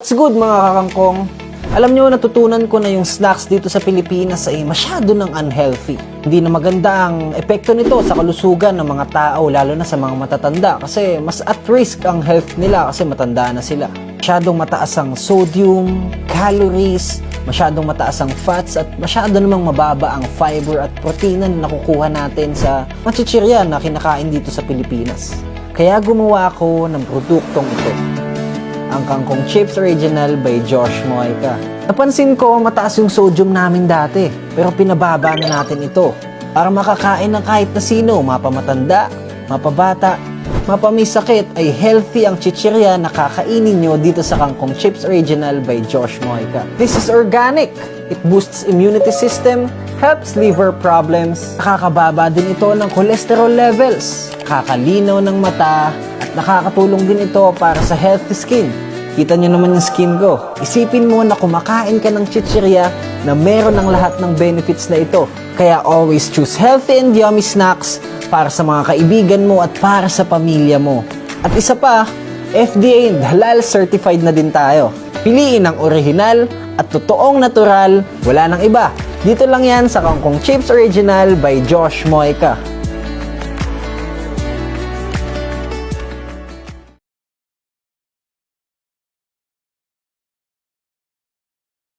It's good mga kakangkong. Alam nyo, natutunan ko na yung snacks dito sa Pilipinas ay masyado ng unhealthy. Hindi na maganda ang epekto nito sa kalusugan ng mga tao, lalo na sa mga matatanda. Kasi mas at risk ang health nila kasi matanda na sila. Masyadong mataas ang sodium, calories, masyadong mataas ang fats, at masyado namang mababa ang fiber at protina na nakukuha natin sa machichirya na kinakain dito sa Pilipinas. Kaya gumawa ako ng produktong ito ang Kangkong Chips Original by Josh Moika. Napansin ko mataas yung sodium namin dati, pero pinababa na natin ito para makakain ng kahit na sino, mapamatanda, mapabata, mapamay sakit ay healthy ang chichirya na kakainin nyo dito sa Kangkong Chips Original by Josh Moika. This is organic. It boosts immunity system, helps liver problems, nakakababa din ito ng cholesterol levels, nakakalinaw ng mata, at nakakatulong din ito para sa healthy skin. Kita nyo naman yung skin ko. Isipin mo na kumakain ka ng chichirya na meron ng lahat ng benefits na ito. Kaya always choose healthy and yummy snacks para sa mga kaibigan mo at para sa pamilya mo. At isa pa, FDA and halal certified na din tayo. Piliin ang original at totoong natural, wala nang iba. Dito lang yan sa Kangkong Chips Original by Josh Moika.